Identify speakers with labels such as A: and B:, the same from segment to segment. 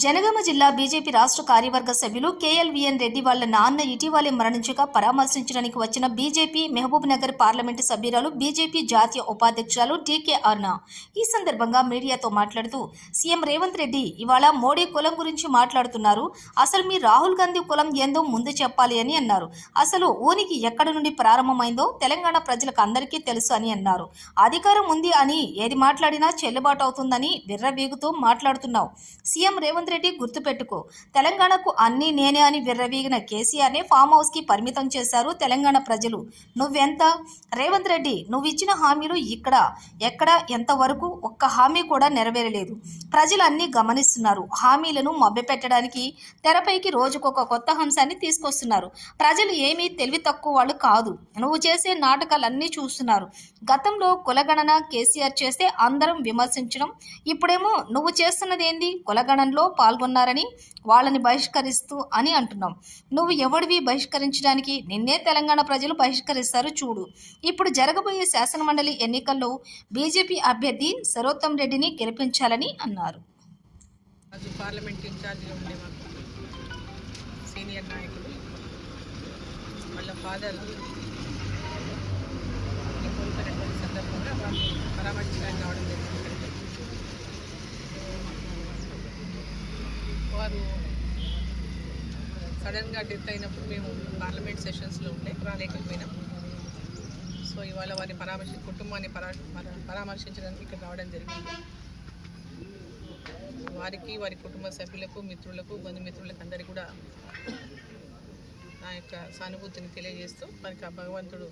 A: జనగామ జిల్లా బీజేపీ రాష్ట్ర కార్యవర్గ సభ్యులు కేఎల్విఎన్ రెడ్డి వాళ్ళ నాన్న ఇటీవలే మరణించగా పరామర్శించడానికి వచ్చిన బీజేపీ మహబూబ్ నగర్ పార్లమెంటు సభ్యురాలు బీజేపీ జాతీయ ఉపాధ్యక్షురాలు డీకే అరుణ ఈ సందర్భంగా మీడియాతో మాట్లాడుతూ సీఎం రేవంత్ రెడ్డి ఇవాళ మోడీ కులం గురించి మాట్లాడుతున్నారు. అసలు మీ రాహుల్ గాంధీ కులం ఏందో ముందు చెప్పాలి అని అన్నారు. అసలు ఊనికి ఎక్కడ నుండి ప్రారంభమైందో తెలంగాణ ప్రజలకు అందరికీ తెలుసు అని అన్నారు. అధికారం ఉంది అని ఏది మాట్లాడినా చెల్లుబాటు అవుతుందని విర్రవీగుతూ మాట్లాడుతున్నావు. సీఎం రేవంత్ రెడ్డి గుర్తుపెట్టుకో. తెలంగాణకు అన్నీ నేనే అని విర్రవీగిన కేసీఆర్నే ఫామ్ హౌస్కి పరిమితం చేశారు తెలంగాణ ప్రజలు. నువ్వెంత? రేవంత్ రెడ్డి నువ్వు ఇచ్చిన హామీలు ఇక్కడ. ఎక్కడ? ఎంతవరకు? ఒక్క హామీ కూడా నెరవేరలేదు. ప్రజలు అన్నీ గమనిస్తున్నారు. హామీలను మభ్యపెట్టడానికి తెరపైకి రోజుకొక కొత్త అంశాన్ని తీసుకొస్తున్నారు. ప్రజలు ఏమీ తెలివి తక్కువ వాళ్ళు కాదు. నువ్వు చేసే నాటకాలన్నీ చూస్తున్నారు. గతంలో కులగణన కేసీఆర్ చేస్తే అందరం విమర్శించడం. ఇప్పుడేమో నువ్వు చేస్తున్నది ఏంది కులగణనలో పాల్గొన్నారని వాళ్ళని బహిష్కరిస్తూ అని అంటున్నాం. నువ్వు ఎవడివి బహిష్కరించడానికి? నిన్నే తెలంగాణ ప్రజలు బహిష్కరిస్తారు చూడు. ఇప్పుడు జరగబోయే శాసనమండలి ఎన్నికల్లో బీజేపీ అభ్యర్థి సరోత్తం రెడ్డిని గెలిపించాలని అన్నారు.
B: పార్లమెంట్ ఇన్ఛార్జిగా సీనియర్ వాళ్ళ ఫాదర్ కోల్పోయినటువంటి సందర్భంగా వాళ్ళు పరామర్శించడానికి రావడం జరిగింది. వారు సడన్గా డెత్ అయినప్పుడు మేము పార్లమెంట్ సెషన్స్లో ఉండే రాలేకపోయినాం. సో ఇవాళ వారి పరామర్శి కుటుంబాన్ని పరా పరా- పరామర్శించడానికి ఇక్కడ రావడం జరిగింది. వారికి వారి కుటుంబ సభ్యులకు మిత్రులకు బంధుమిత్రులకు అందరికీ కూడా నా యొక్క సానుభూతిని తెలియజేస్తూ వారికి ఆ భగవంతుడు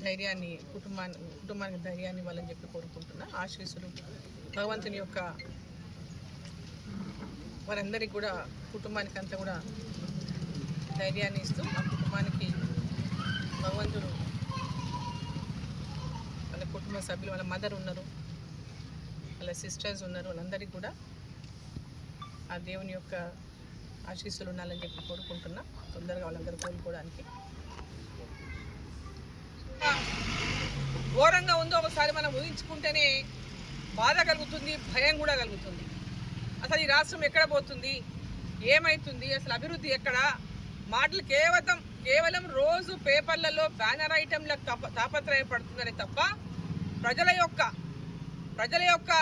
B: ధైర్యాన్ని కుటుంబాన్ని కుటుంబానికి ధైర్యాన్ని ఇవ్వాలని చెప్పి కోరుకుంటున్నా. ఆశీస్సులు భగవంతుని యొక్క వారందరికీ కూడా కుటుంబానికి అంతా కూడా ధైర్యాన్ని ఇస్తూ ఆ కుటుంబానికి భగవంతుడు వాళ్ళ కుటుంబ సభ్యులు వాళ్ళ మదర్ ఉన్నారు వాళ్ళ సిస్టర్స్ ఉన్నారు వాళ్ళందరికీ కూడా ఆ దేవుని యొక్క ఆశీస్సులు ఉండాలని చెప్పి కోరుకుంటున్నా. తొందరగా వాళ్ళందరూ కోలుకోవడానికి. ఘోరంగా ఉందో ఒకసారి మనం ఊహించుకుంటేనే బాధ కలుగుతుంది భయం కూడా కలుగుతుంది. అసలు ఈ రాష్ట్రం ఎక్కడ పోతుంది? ఏమైతుంది? అసలు అభివృద్ధి ఎక్కడ? మాటలు కేవలం కేవలం రోజు పేపర్లలో బ్యానర్ ఐటెంలకు తప తాపత్రయపడుతుందని తప్ప ప్రజల యొక్క ప్రజల యొక్క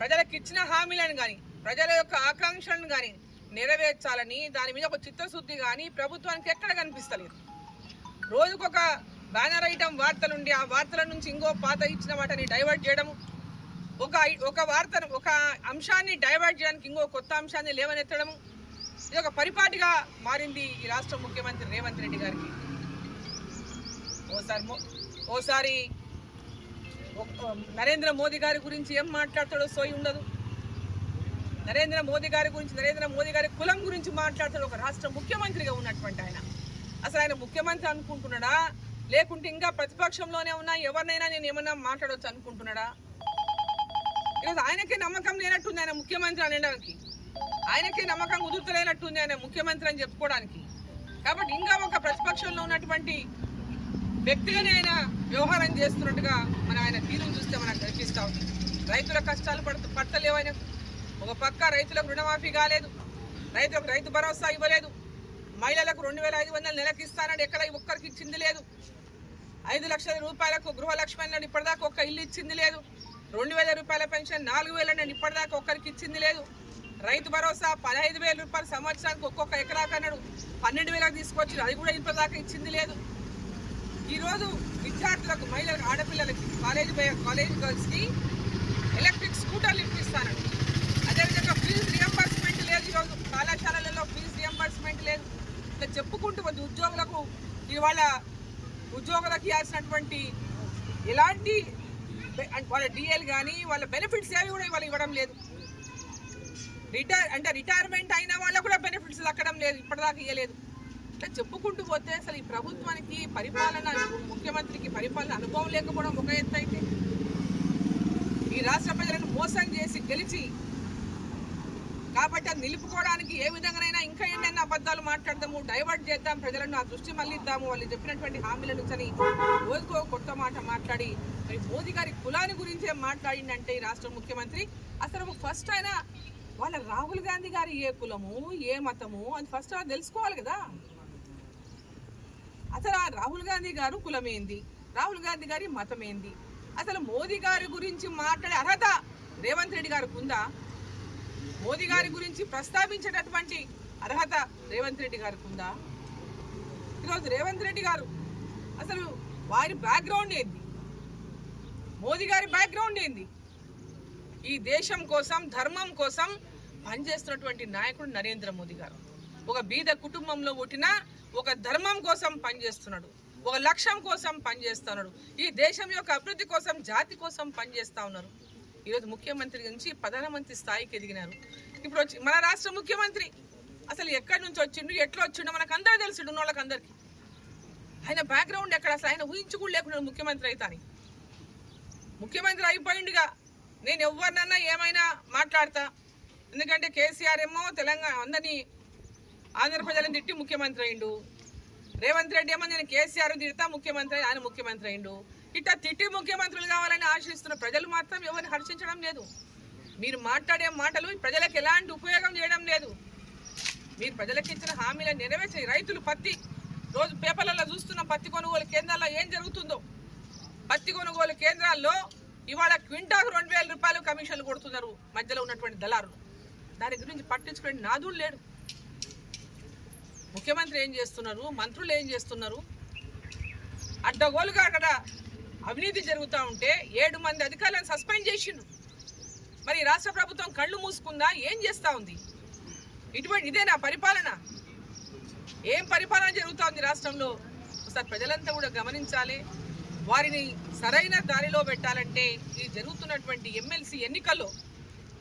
B: ప్రజలకు ఇచ్చిన హామీలను కానీ ప్రజల యొక్క ఆకాంక్షలను కానీ నెరవేర్చాలని దాని మీద ఒక చిత్తశుద్ధి కానీ ప్రభుత్వానికి ఎక్కడ కనిపిస్తలేదు. రోజుకొక బ్యానర్ ఐటమ్ వార్తలుండి ఆ వార్తల నుంచి ఇంకో పాత ఇచ్చిన వాటిని డైవర్ట్ చేయడము ఒక ఒక వార్తను ఒక అంశాన్ని డైవర్ట్ చేయడానికి ఇంకో కొత్త అంశాన్ని లేవనెత్తడము. ఇది ఒక పరిపాటిగా మారింది ఈ రాష్ట్ర ముఖ్యమంత్రి రేవంత్ రెడ్డి గారికి. ఓసారి ఓసారి నరేంద్ర మోదీ గారి గురించి ఏం మాట్లాడతాడో సోయి ఉండదు. నరేంద్ర మోదీ గారి గురించి నరేంద్ర మోదీ గారి కులం గురించి మాట్లాడతాడు ఒక రాష్ట్ర ముఖ్యమంత్రిగా ఉన్నటువంటి ఆయన. అసలు ఆయన ముఖ్యమంత్రి అనుకుంటున్నాడా? లేకుంటే ఇంకా ప్రతిపక్షంలోనే ఉన్నా? ఎవరినైనా నేను ఏమన్నా మాట్లాడవచ్చు అనుకుంటున్నాడా? ఆయనకే నమ్మకం లేనట్టుంది ఆయన ముఖ్యమంత్రి అనడానికి. ఆయనకే నమ్మకం కుదురుతలేనట్టుంది ఆయన ముఖ్యమంత్రి అని చెప్పుకోవడానికి. కాబట్టి ఇంకా ఒక ప్రతిపక్షంలో ఉన్నటువంటి వ్యక్తిగానే ఆయన వ్యవహారం చేస్తున్నట్టుగా మన ఆయన తీరును చూస్తే మనకు కనిపిస్తూ ఉంది. రైతుల కష్టాలు పడత పడతలేవు ఆయన ఒక పక్క రైతులకు రుణమాఫీ కాలేదు. రైతులకు రైతు భరోసా ఇవ్వలేదు. మహిళలకు రెండు వేల ఐదు వందలు నెలకి ఇస్తానని ఎక్కడ ఒక్కరికి ఇచ్చింది లేదు. ఐదు లక్షల రూపాయలకు గృహలక్ష్మి అన్నాడు ఇప్పటిదాకా ఒక్క ఇల్లు ఇచ్చింది లేదు. రెండు వేల రూపాయల పెన్షన్ నాలుగు వేల నేను ఇప్పటిదాకా ఒక్కరికి ఇచ్చింది లేదు. రైతు భరోసా పదహైదు వేల రూపాయలు సంవత్సరానికి ఒక్కొక్క ఎకరాకు అన్నాడు. పన్నెండు వేలకు తీసుకొచ్చి అది కూడా ఇప్పటిదాకా ఇచ్చింది లేదు. ఈరోజు విద్యార్థులకు మహిళలకు ఆడపిల్లలకి కాలేజ్ కాలేజ్ గర్ల్స్కి ఎలక్ట్రిక్ స్కూటర్లు ఇప్పిస్తాను అదేవిధంగా ఫీజు రియంబర్స్మెంట్ లేదు ఈరోజు. కళాశాలలలో ఫీజు రియంబర్స్మెంట్ లేదు. ఇట్లా చెప్పుకుంటూ కొద్ది ఉద్యోగులకు ఇవాళ ఉద్యోగులకు ఇవ్వాల్సినటువంటి ఎలాంటి వాళ్ళ డిఎల్ కానీ వాళ్ళ బెనిఫిట్స్ ఏవి కూడా ఇవాళ ఇవ్వడం లేదు. రిటైర్ అంటే రిటైర్మెంట్ అయిన వాళ్ళకు కూడా బెనిఫిట్స్ దక్కడం లేదు ఇప్పటిదాకా ఇవ్వలేదు ఇట్లా చెప్పుకుంటూ పోతే అసలు ఈ ప్రభుత్వానికి పరిపాలన ముఖ్యమంత్రికి పరిపాలన అనుభవం లేకపోవడం ఒక ఎత్తు అయితే ఈ రాష్ట్ర ప్రజలను మోసం చేసి గెలిచి కాబట్టి అది నిలుపుకోవడానికి ఏ విధంగానైనా ఇంకా ఎన్నెన్న అబద్ధాలు మాట్లాడదాము డైవర్ట్ చేద్దాం. ప్రజలను ఆ దృష్టి మళ్ళిద్దాము. వాళ్ళు చెప్పినటువంటి హామీల నుంచి రోజుకో కొత్త మాట మాట్లాడి మరి మోదీ గారి కులాన్ని గురించే మాట్లాడిందంటే ఈ రాష్ట్ర ముఖ్యమంత్రి. అసలు ఫస్ట్ ఆయన వాళ్ళ రాహుల్ గాంధీ గారి ఏ కులము ఏ మతము అని ఫస్ట్ ఆయన తెలుసుకోవాలి కదా. అసలు ఆ రాహుల్ గాంధీ గారు కులమేంది? రాహుల్ గాంధీ గారి మతం ఏంది అసలు మోదీ గారి గురించి మాట్లాడే అర్హత రేవంత్ రెడ్డి గారికి ఉందా? మోదీ గారి గురించి ప్రస్తావించేటటువంటి అర్హత రేవంత్ రెడ్డి గారికి ఉందా? ఈరోజు రేవంత్ రెడ్డి గారు అసలు వారి బ్యాక్గ్రౌండ్ ఏంది? మోదీ గారి బ్యాక్గ్రౌండ్ ఏంది? ఈ దేశం కోసం ధర్మం కోసం పనిచేస్తున్నటువంటి నాయకుడు నరేంద్ర మోదీ గారు. ఒక బీద కుటుంబంలో పుట్టిన ఒక ధర్మం కోసం పనిచేస్తున్నాడు. ఒక లక్ష్యం కోసం పనిచేస్తున్నాడు. ఈ దేశం యొక్క అభివృద్ధి కోసం జాతి కోసం పనిచేస్తా ఉన్నారు. ఈరోజు ముఖ్యమంత్రి నుంచి ప్రధానమంత్రి స్థాయికి ఎదిగినారు. ఇప్పుడు వచ్చి మన రాష్ట్ర ముఖ్యమంత్రి అసలు ఎక్కడి నుంచి వచ్చిండు ఎట్లా వచ్చిండో మనకు అందరూ తెలుసు ఉన్న వాళ్ళకి ఆయన బ్యాక్గ్రౌండ్ ఎక్కడ? అసలు ఆయన ఊహించు కూడా లేకుండా ముఖ్యమంత్రి అవుతాని ముఖ్యమంత్రి అయిపోయిండుగా. నేను ఎవరినన్నా ఏమైనా మాట్లాడతా. ఎందుకంటే కేసీఆర్ ఏమో తెలంగాణ అందరినీ ఆంధ్ర ప్రజలను తిట్టి ముఖ్యమంత్రి అయిండు. రేవంత్ రెడ్డి ఏమో నేను కేసీఆర్ తిడతా ముఖ్యమంత్రి ఆయన ముఖ్యమంత్రి అయిండు. ఇట్లా తిట్టి ముఖ్యమంత్రులు కావాలని ఆశిస్తున్న ప్రజలు మాత్రం ఎవరిని హర్షించడం లేదు. మీరు మాట్లాడే మాటలు ప్రజలకు ఎలాంటి ఉపయోగం చేయడం లేదు. మీరు ప్రజలకు ఇచ్చిన హామీలను నెరవేర్చి రైతులు పత్తి రోజు పేపర్లలో చూస్తున్న పత్తి కొనుగోలు కేంద్రాల్లో ఏం జరుగుతుందో? పత్తి కొనుగోలు కేంద్రాల్లో ఇవాళ క్వింటాకు రెండు వేల రూపాయలు కమిషన్లు కొడుతున్నారు మధ్యలో ఉన్నటువంటి దళారులు. దాని గురించి పట్టించుకునే నాదుడు లేడు. ముఖ్యమంత్రి ఏం చేస్తున్నారు? మంత్రులు ఏం చేస్తున్నారు? అడ్డగోలుగా అక్కడ అవినీతి జరుగుతూ ఉంటే ఏడు మంది అధికారులను సస్పెండ్ చేసిండు మరి రాష్ట్ర ప్రభుత్వం కళ్ళు మూసుకుందా? ఏం చేస్తూ ఉంది? ఇటువంటి ఇదేనా పరిపాలన? ఏం పరిపాలన జరుగుతూ ఉంది రాష్ట్రంలో? ఒకసారి ప్రజలంతా కూడా గమనించాలి. వారిని సరైన దారిలో పెట్టాలంటే ఈ జరుగుతున్నటువంటి ఎమ్మెల్సీ ఎన్నికల్లో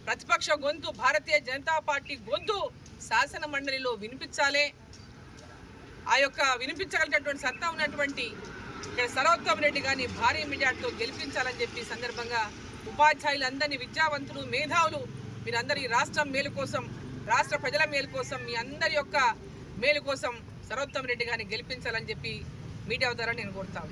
B: ప్రతిపక్ష గొంతు భారతీయ జనతా పార్టీ గొంతు శాసన మండలిలో వినిపించాలి. ఆ యొక్క వినిపించగలిగినటువంటి సత్తా ఉన్నటువంటి ఇక్కడ సర్వోత్తమ్ రెడ్డి గారిని భారీ మెజార్టీతో గెలిపించాలని చెప్పి సందర్భంగా ఉపాధ్యాయులందరినీ విద్యావంతులు మేధావులు మీరందరూ ఈ రాష్ట్రం మేలు కోసం రాష్ట్ర ప్రజల మేలు కోసం మీ అందరి యొక్క మేలు కోసం సర్వోత్తమ్ రెడ్డి గారిని గెలిపించాలని చెప్పి మీడియా ద్వారా నేను కోరుతాను